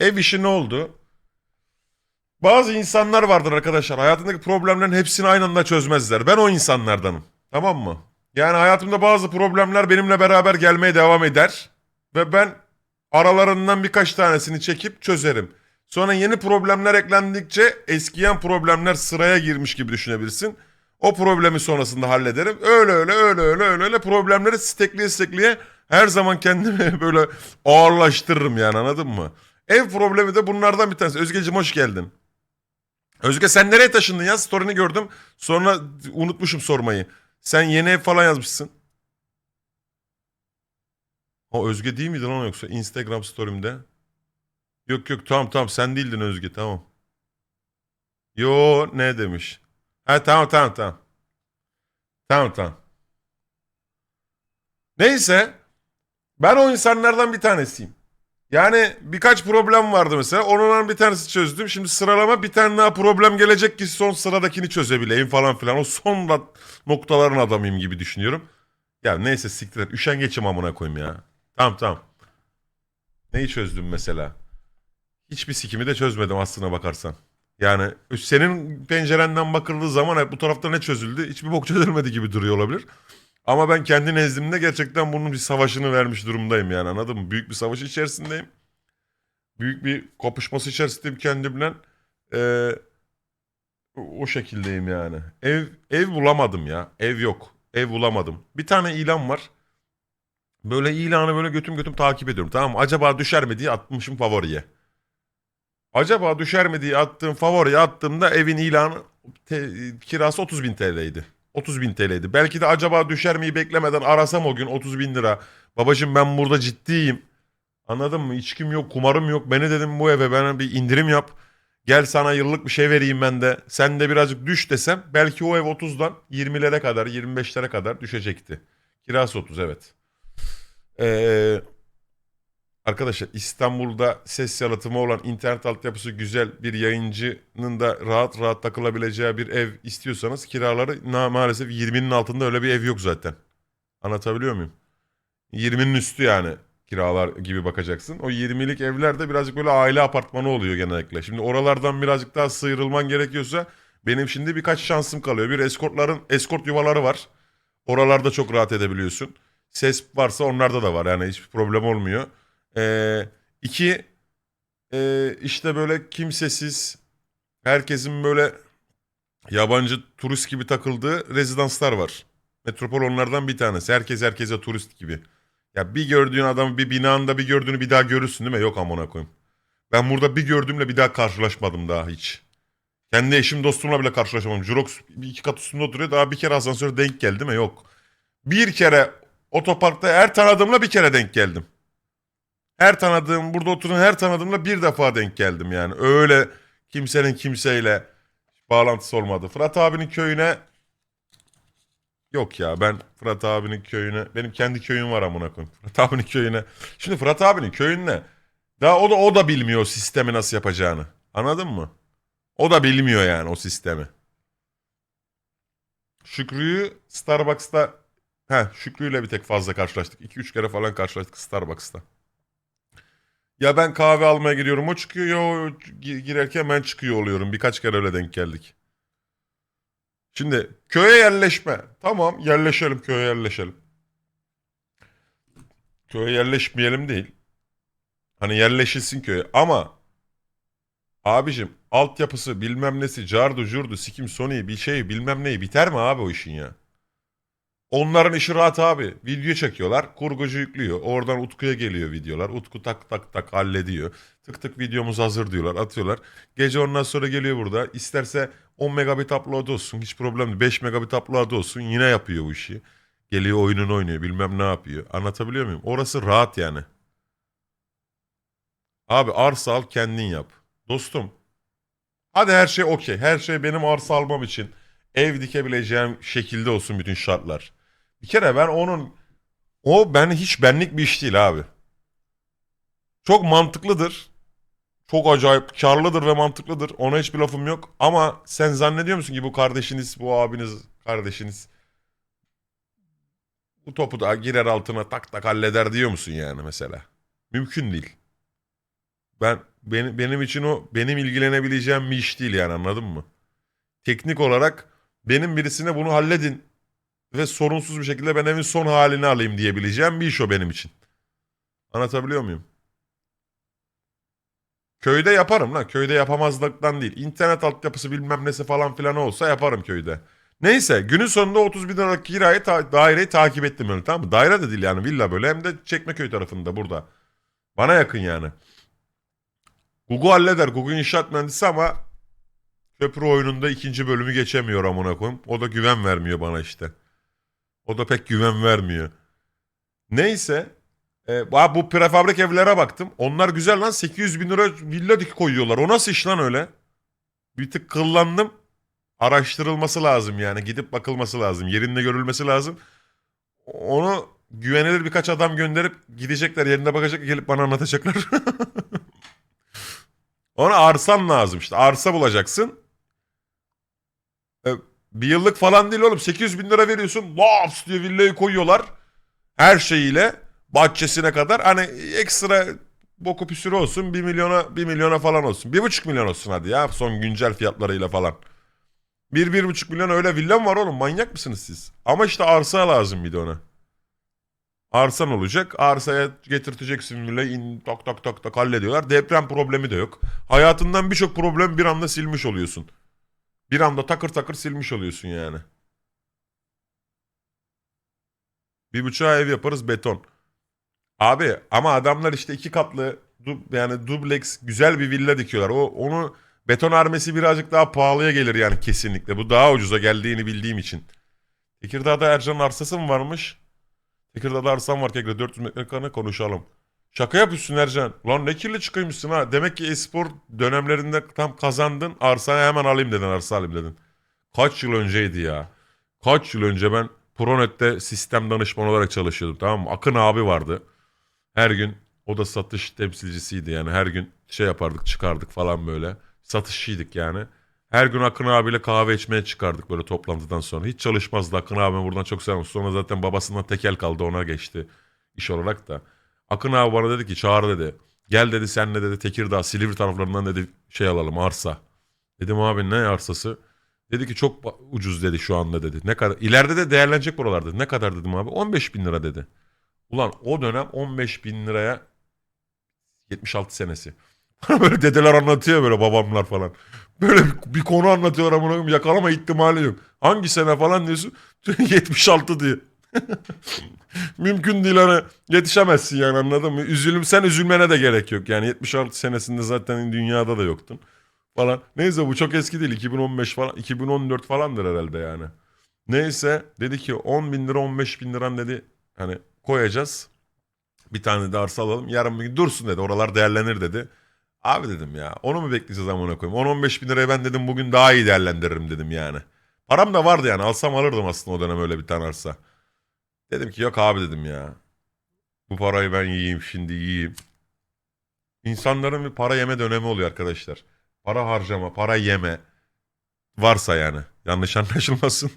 Ev işi ne oldu? Bazı insanlar vardır arkadaşlar. Hayatındaki problemlerin hepsini aynı anda çözmezler. Ben o insanlardanım. Tamam mı? Yani hayatımda bazı problemler benimle beraber gelmeye devam eder. Ve ben aralarından birkaç tanesini çekip çözerim. Sonra yeni problemler eklendikçe eskiyen problemler sıraya girmiş gibi düşünebilirsin. O problemi sonrasında hallederim. Öyle öyle öyle öyle öyle öyle problemleri stekleye stekleye her zaman kendimi böyle ağırlaştırırım yani anladın mı? Ev problemi de bunlardan bir tanesi. Özgeciğim hoş geldin. Özge sen nereye taşındın ya? Story'ni gördüm. Sonra unutmuşum sormayı. Sen yeni ev falan yazmışsın. O Özge değil miydi lan yoksa Instagram story'imde? Yok yok tamam tamam sen değildin Özge tamam. Yo ne demiş? Ha tamam tamam tamam. Tamam tamam. Neyse ben o insanlardan bir tanesiyim. Yani birkaç problem vardı mesela. Onlardan bir tanesi çözdüm. Şimdi sıralama bir tane daha problem gelecek ki son sıradakini çözebileyim falan filan. O son noktaların adamıyım gibi düşünüyorum. Ya neyse siktir et. Üşengeçim amına koyayım ya. Tamam tamam. Neyi çözdüm mesela? Hiçbir sikimi de çözmedim aslına bakarsan. Yani senin pencerenden bakıldığı zaman hep bu tarafta ne çözüldü? Hiçbir bok çözülmedi gibi duruyor olabilir. Ama ben kendi nezdimde gerçekten bunun bir savaşını vermiş durumdayım yani anladın mı? Büyük bir savaş içerisindeyim. Büyük bir kapışması içerisindeyim kendimle. Ee, o şekildeyim yani. Ev ev bulamadım ya. Ev yok. Ev bulamadım. Bir tane ilan var. Böyle ilanı böyle götüm götüm takip ediyorum tamam mı? Acaba düşer mi diye atmışım favoriye. Acaba düşer mi diye attığım favoriye attığımda evin ilanı te- kirası 30 bin TL'ydi. 30 bin TL'ydi. Belki de acaba düşer miyi beklemeden arasam o gün 30 bin lira. Babacım ben burada ciddiyim. Anladın mı? İçkim yok, kumarım yok. Beni dedim bu eve bana bir indirim yap. Gel sana yıllık bir şey vereyim ben de. Sen de birazcık düş desem belki o ev 30'dan 20'lere kadar 25'lere kadar düşecekti. Kirası 30 evet. Ee, arkadaşlar İstanbul'da ses yalıtımı olan internet altyapısı güzel bir yayıncının da rahat rahat takılabileceği bir ev istiyorsanız kiraları na- maalesef 20'nin altında öyle bir ev yok zaten. Anlatabiliyor muyum? 20'nin üstü yani kiralar gibi bakacaksın. O 20'lik evlerde birazcık böyle aile apartmanı oluyor genellikle. Şimdi oralardan birazcık daha sıyrılman gerekiyorsa benim şimdi birkaç şansım kalıyor. Bir eskortların eskort yuvaları var. Oralarda çok rahat edebiliyorsun. Ses varsa onlarda da var yani hiçbir problem olmuyor. Ee, iki e, işte böyle kimsesiz herkesin böyle yabancı turist gibi takıldığı rezidanslar var. Metropol onlardan bir tanesi. Herkes herkese turist gibi. Ya bir gördüğün adamı bir binanda bir gördüğünü bir daha görürsün değil mi? Yok amına koyayım. Ben burada bir gördüğümle bir daha karşılaşmadım daha hiç. Kendi eşim dostumla bile karşılaşamadım. Jurox bir iki kat üstünde oturuyor. Daha bir kere asansöre denk geldi mi? Yok. Bir kere otoparkta her tanıdığımla bir kere denk geldim. Her tanıdığım, burada oturan her tanıdığımla bir defa denk geldim yani. Öyle kimsenin kimseyle bağlantısı olmadı. Fırat abinin köyüne Yok ya ben Fırat abinin köyüne benim kendi köyüm var amına koyayım. Fırat abinin köyüne. Şimdi Fırat abinin köyüne daha o da o da bilmiyor sistemi nasıl yapacağını. Anladın mı? O da bilmiyor yani o sistemi. Şükrü'yü Starbucks'ta he Şükrü'yle bir tek fazla karşılaştık. 2-3 kere falan karşılaştık Starbucks'ta. Ya ben kahve almaya giriyorum o çıkıyor ya o gi- girerken ben çıkıyor oluyorum. Birkaç kere öyle denk geldik. Şimdi köye yerleşme. Tamam yerleşelim köye yerleşelim. Köye yerleşmeyelim değil. Hani yerleşilsin köye ama abicim altyapısı bilmem nesi cardu curdu sikim soni bir şey bilmem neyi biter mi abi o işin ya? Onların işi rahat abi. Video çekiyorlar. Kurgucu yüklüyor. Oradan Utku'ya geliyor videolar. Utku tak tak tak hallediyor. Tık tık videomuz hazır diyorlar. Atıyorlar. Gece ondan sonra geliyor burada. İsterse 10 megabit upload olsun. Hiç problem değil. 5 megabit upload olsun. Yine yapıyor bu işi. Geliyor oyununu oynuyor. Bilmem ne yapıyor. Anlatabiliyor muyum? Orası rahat yani. Abi arsa al kendin yap. Dostum. Hadi her şey okey. Her şey benim arsa almam için ev dikebileceğim şekilde olsun bütün şartlar. Bir kere ben onun o ben hiç benlik bir iş değil abi. Çok mantıklıdır. Çok acayip karlıdır ve mantıklıdır. Ona hiçbir lafım yok. Ama sen zannediyor musun ki bu kardeşiniz, bu abiniz, kardeşiniz bu topu da girer altına tak tak halleder diyor musun yani mesela? Mümkün değil. Ben benim, benim için o benim ilgilenebileceğim bir iş değil yani anladın mı? Teknik olarak benim birisine bunu halledin ve sorunsuz bir şekilde ben evin son halini alayım diyebileceğim bir iş o benim için. Anlatabiliyor muyum? Köyde yaparım lan. Köyde yapamazlıktan değil. İnternet altyapısı bilmem nesi falan filan olsa yaparım köyde. Neyse günün sonunda 30 bin liralık kirayı ta- daireyi takip ettim öyle tamam mı? Daire de değil yani villa böyle hem de Çekmeköy tarafında burada. Bana yakın yani. Gugu halleder. Gugu inşaat mühendisi ama köprü oyununda ikinci bölümü geçemiyor amına koyayım. O da güven vermiyor bana işte. O da pek güven vermiyor. Neyse. E, bu- prefabrik evlere baktım. Onlar güzel lan. 800 bin lira villa dik koyuyorlar. O nasıl iş lan öyle? Bir tık kıllandım. Araştırılması lazım yani. Gidip bakılması lazım. Yerinde görülmesi lazım. Onu güvenilir birkaç adam gönderip gidecekler yerinde bakacak gelip bana anlatacaklar. Ona arsan lazım işte. Arsa bulacaksın. Bir yıllık falan değil oğlum. 800 bin lira veriyorsun. Laps diye villayı koyuyorlar. Her şeyiyle. Bahçesine kadar. Hani ekstra boku püsürü olsun. 1 milyona 1 milyona falan olsun. 1,5 milyon olsun hadi ya. Son güncel fiyatlarıyla falan. 1-1,5 milyon öyle villa mı var oğlum? Manyak mısınız siz? Ama işte arsa lazım bir de ona. Arsan olacak. Arsaya getirteceksin villayı. in tak tak tak tak hallediyorlar. Deprem problemi de yok. Hayatından birçok problem bir anda silmiş oluyorsun. Bir anda takır takır silmiş oluyorsun yani. Bir buçuğa ev yaparız beton. Abi ama adamlar işte iki katlı yani dubleks güzel bir villa dikiyorlar. O onu beton armesi birazcık daha pahalıya gelir yani kesinlikle. Bu daha ucuza geldiğini bildiğim için. Tekirdağ'da Ercan'ın arsası mı varmış? Tekirdağ'da arsam var Tekirdağ 400 metrekare konuşalım. Şaka yapıyorsun Ercan. Lan ne kirli çıkıyormuşsun ha. Demek ki espor dönemlerinde tam kazandın. Arsaya hemen alayım dedin arsa alayım dedin. Kaç yıl önceydi ya. Kaç yıl önce ben Pronet'te sistem danışmanı olarak çalışıyordum tamam mı? Akın abi vardı. Her gün o da satış temsilcisiydi yani. Her gün şey yapardık çıkardık falan böyle. Satışçıydık yani. Her gün Akın abiyle kahve içmeye çıkardık böyle toplantıdan sonra. Hiç çalışmazdı Akın abime buradan çok selam. Sonra zaten babasından tekel kaldı ona geçti iş olarak da. Akın abi bana dedi ki çağır dedi. Gel dedi senle dedi Tekirdağ Silivri taraflarından dedi şey alalım arsa. Dedim abi ne arsası? Dedi ki çok ucuz dedi şu anda dedi. Ne kadar? İleride de değerlenecek buralar dedi. Ne kadar dedim abi? 15 bin lira dedi. Ulan o dönem 15 bin liraya 76 senesi. böyle dedeler anlatıyor böyle babamlar falan. Böyle bir, konu anlatıyorlar amına yakalama ihtimali yok. Hangi sene falan diyorsun? 76 diye. Mümkün değil hani yetişemezsin yani anladın mı? Üzülüm sen üzülmene de gerek yok. Yani 76 senesinde zaten dünyada da yoktun falan. Neyse bu çok eski değil 2015 falan 2014 falandır herhalde yani. Neyse dedi ki 10 bin lira 15 bin liran dedi hani koyacağız. Bir tane de arsa alalım. Yarın bir gün dursun dedi. Oralar değerlenir dedi. Abi dedim ya onu mu bekleyeceğiz amına koyayım? 10-15 bin liraya ben dedim bugün daha iyi değerlendiririm dedim yani. Param da vardı yani alsam alırdım aslında o dönem öyle bir tane arsa. Dedim ki yok abi dedim ya. Bu parayı ben yiyeyim şimdi yiyeyim. İnsanların bir para yeme dönemi oluyor arkadaşlar. Para harcama, para yeme. Varsa yani. Yanlış anlaşılmasın.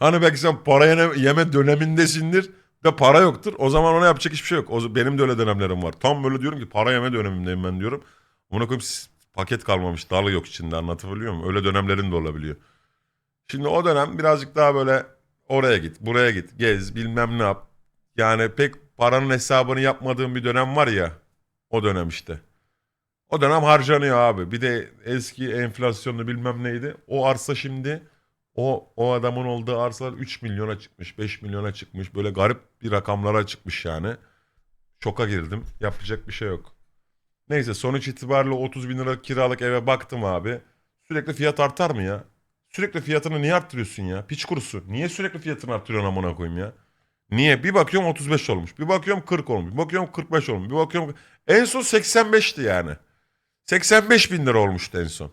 hani belki sen para yeme, yeme dönemindesindir ve para yoktur. O zaman ona yapacak hiçbir şey yok. O, benim de öyle dönemlerim var. Tam böyle diyorum ki para yeme dönemindeyim ben diyorum. Ona s- paket kalmamış. Dal yok içinde anlatabiliyor muyum? Öyle dönemlerin de olabiliyor. Şimdi o dönem birazcık daha böyle oraya git, buraya git, gez, bilmem ne yap. Yani pek paranın hesabını yapmadığım bir dönem var ya. O dönem işte. O dönem harcanıyor abi. Bir de eski enflasyonlu bilmem neydi. O arsa şimdi o o adamın olduğu arsalar 3 milyona çıkmış, 5 milyona çıkmış. Böyle garip bir rakamlara çıkmış yani. Şoka girdim. Yapacak bir şey yok. Neyse sonuç itibariyle 30 bin lira kiralık eve baktım abi. Sürekli fiyat artar mı ya? Sürekli fiyatını niye arttırıyorsun ya? Piç kurusu. Niye sürekli fiyatını arttırıyorsun amına koyayım ya? Niye? Bir bakıyorum 35 olmuş. Bir bakıyorum 40 olmuş. Bir bakıyorum 45 olmuş. Bir bakıyorum... En son 85'ti yani. 85 bin lira olmuştu en son.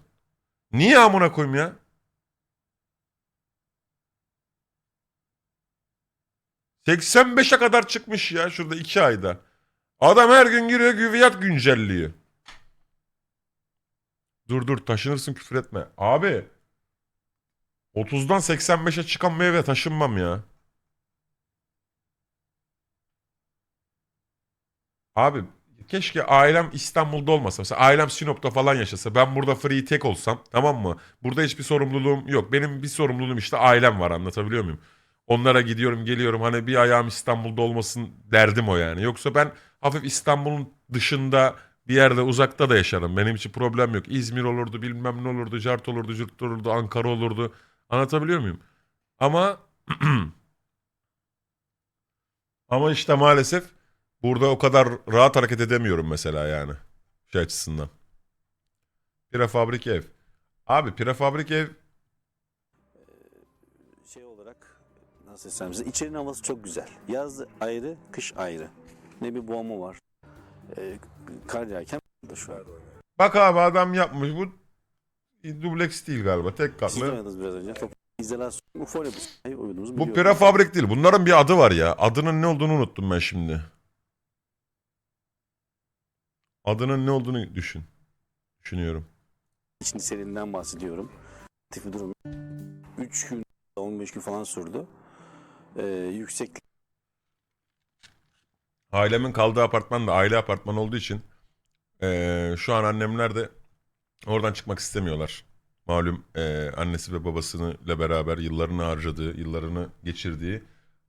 Niye amına koyayım ya? ...85'e kadar çıkmış ya şurada 2 ayda. Adam her gün giriyor güviyat güncelliyor. Dur dur taşınırsın küfür etme. Abi 30'dan 85'e çıkan meyve taşınmam ya. Abi keşke ailem İstanbul'da olmasa. Mesela ailem Sinop'ta falan yaşasa. Ben burada free tek olsam tamam mı? Burada hiçbir sorumluluğum yok. Benim bir sorumluluğum işte ailem var anlatabiliyor muyum? Onlara gidiyorum geliyorum hani bir ayağım İstanbul'da olmasın derdim o yani. Yoksa ben hafif İstanbul'un dışında bir yerde uzakta da yaşarım. Benim için problem yok. İzmir olurdu bilmem ne olurdu. Cart olurdu, cırt olurdu, Ankara olurdu. Anlatabiliyor muyum? Ama ama işte maalesef burada o kadar rahat hareket edemiyorum mesela yani. Şey açısından. Prefabrik ev. Abi prefabrik ev şey olarak nasıl desem size içerinin havası çok güzel. Yaz ayrı, kış ayrı. Ne bir boğma var. Ee, kar yağarken da şu an. Bak abi adam yapmış bu dubleks değil galiba tek Siz de katlı. oynadınız biraz önce. Top, izolasyon, UFO bu oyunumuzu Bu prefabrik değil. Bunların bir adı var ya. Adının ne olduğunu unuttum ben şimdi. Adının ne olduğunu düşün. Düşünüyorum. Şimdi serinden bahsediyorum. Tipi durum. 3 gün, 15 gün falan sürdü. Ee, yüksek Ailemin kaldığı apartman da aile apartmanı olduğu için eee, şu an annemler de oradan çıkmak istemiyorlar. Malum eee, annesi ve babasıyla beraber yıllarını harcadığı, yıllarını geçirdiği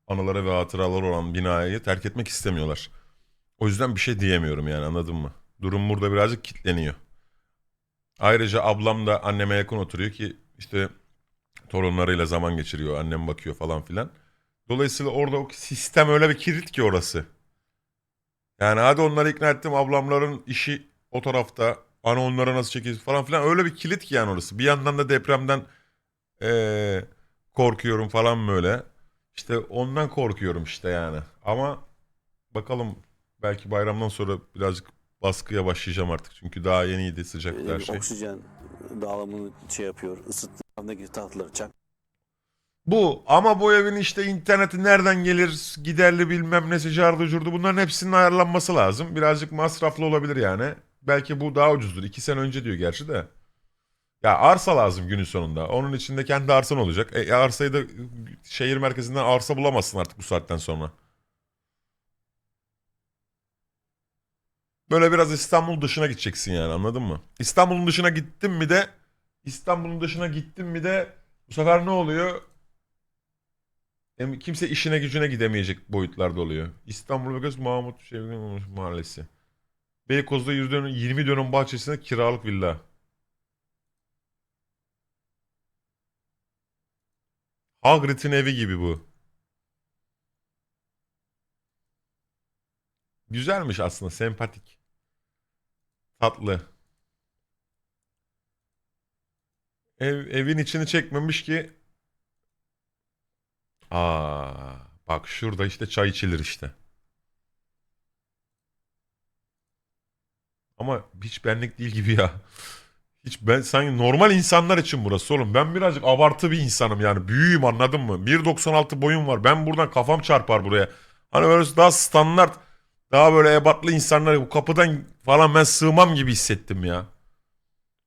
anıları ve hatıraları olan binayı terk etmek istemiyorlar. O yüzden bir şey diyemiyorum yani anladın mı? Durum burada birazcık kitleniyor. Ayrıca ablam da anneme yakın oturuyor ki işte torunlarıyla zaman geçiriyor, annem bakıyor falan filan. Dolayısıyla orada o sistem öyle bir kilit ki orası. Yani hadi onları ikna ettim ablamların işi o tarafta. Ana onlara nasıl çekeceğiz falan filan. Öyle bir kilit ki yani orası. Bir yandan da depremden eee, korkuyorum falan böyle. İşte ondan korkuyorum işte yani. Ama bakalım belki bayramdan sonra birazcık baskıya başlayacağım artık. Çünkü daha yeniydi sıcaktı her e, şey. oksijen dağılımını şey yapıyor. Isıttığındaki tahtları çak. Bu ama bu evin işte interneti nereden gelir giderli bilmem nesi cardı curdu bunların hepsinin ayarlanması lazım. Birazcık masraflı olabilir yani. Belki bu daha ucuzdur. İki sene önce diyor gerçi de. Ya arsa lazım günün sonunda. Onun içinde kendi arsan olacak. E, arsayı da şehir merkezinden arsa bulamazsın artık bu saatten sonra. Böyle biraz İstanbul dışına gideceksin yani anladın mı? İstanbul'un dışına gittin mi de İstanbul'un dışına gittin mi de bu sefer ne oluyor? Kimse işine gücüne gidemeyecek boyutlarda oluyor. İstanbul Beykoz Mahmut Şevki Mahallesi. Beykoz'da 100 dönüm, 20 dönüm bahçesinde kiralık villa. Hagrid'in evi gibi bu. Güzelmiş aslında, sempatik. Tatlı. Ev, evin içini çekmemiş ki Aa, bak şurada işte çay içilir işte. Ama hiç benlik değil gibi ya. Hiç ben sanki normal insanlar için burası oğlum. Ben birazcık abartı bir insanım yani. Büyüğüm anladın mı? 1.96 boyum var. Ben buradan kafam çarpar buraya. Hani böyle daha standart, daha böyle ebatlı insanlar bu kapıdan falan ben sığmam gibi hissettim ya.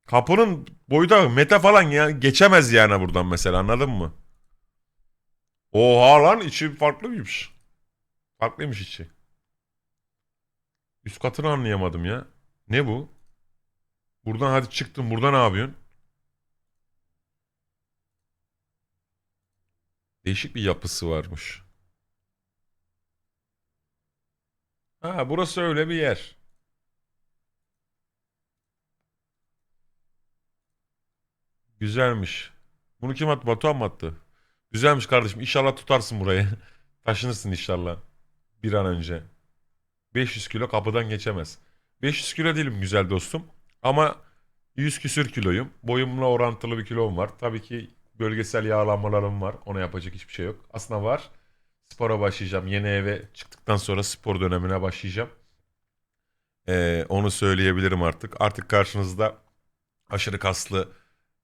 Kapının boyu da mete falan ya geçemez yani buradan mesela anladın mı? Oha lan içi farklı mıymış? Farklıymış içi. Üst katını anlayamadım ya. Ne bu? Buradan hadi çıktın. Burada ne yapıyorsun? Değişik bir yapısı varmış. Ha burası öyle bir yer. Güzelmiş. Bunu kim attı? Batuhan mı attı? Güzelmiş kardeşim. İnşallah tutarsın burayı. Taşınırsın inşallah. Bir an önce. 500 kilo kapıdan geçemez. 500 kilo değilim güzel dostum. Ama 100 küsür kiloyum. Boyumla orantılı bir kilom var. Tabii ki bölgesel yağlanmalarım var. Ona yapacak hiçbir şey yok. Aslında var. Spora başlayacağım. Yeni eve çıktıktan sonra spor dönemine başlayacağım. Ee, onu söyleyebilirim artık. Artık karşınızda aşırı kaslı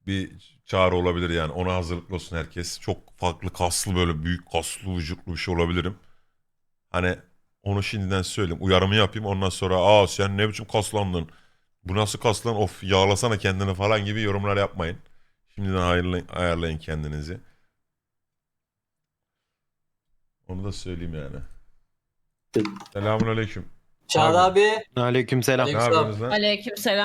bir çağrı olabilir yani. Ona hazırlıklı olsun herkes. Çok farklı kaslı böyle büyük kaslı vücutlu bir şey olabilirim. Hani onu şimdiden söyleyeyim. Uyarımı yapayım ondan sonra aa sen ne biçim kaslandın? Bu nasıl kaslan? Of yağlasana kendini falan gibi yorumlar yapmayın. Şimdiden ayarlayın, ayarlayın kendinizi. Onu da söyleyeyim yani. Selamun aleyküm. Çağrı abi. Aleykümselam. Ne Aleykümselam. yapıyorsunuz lan? Aleykümselam.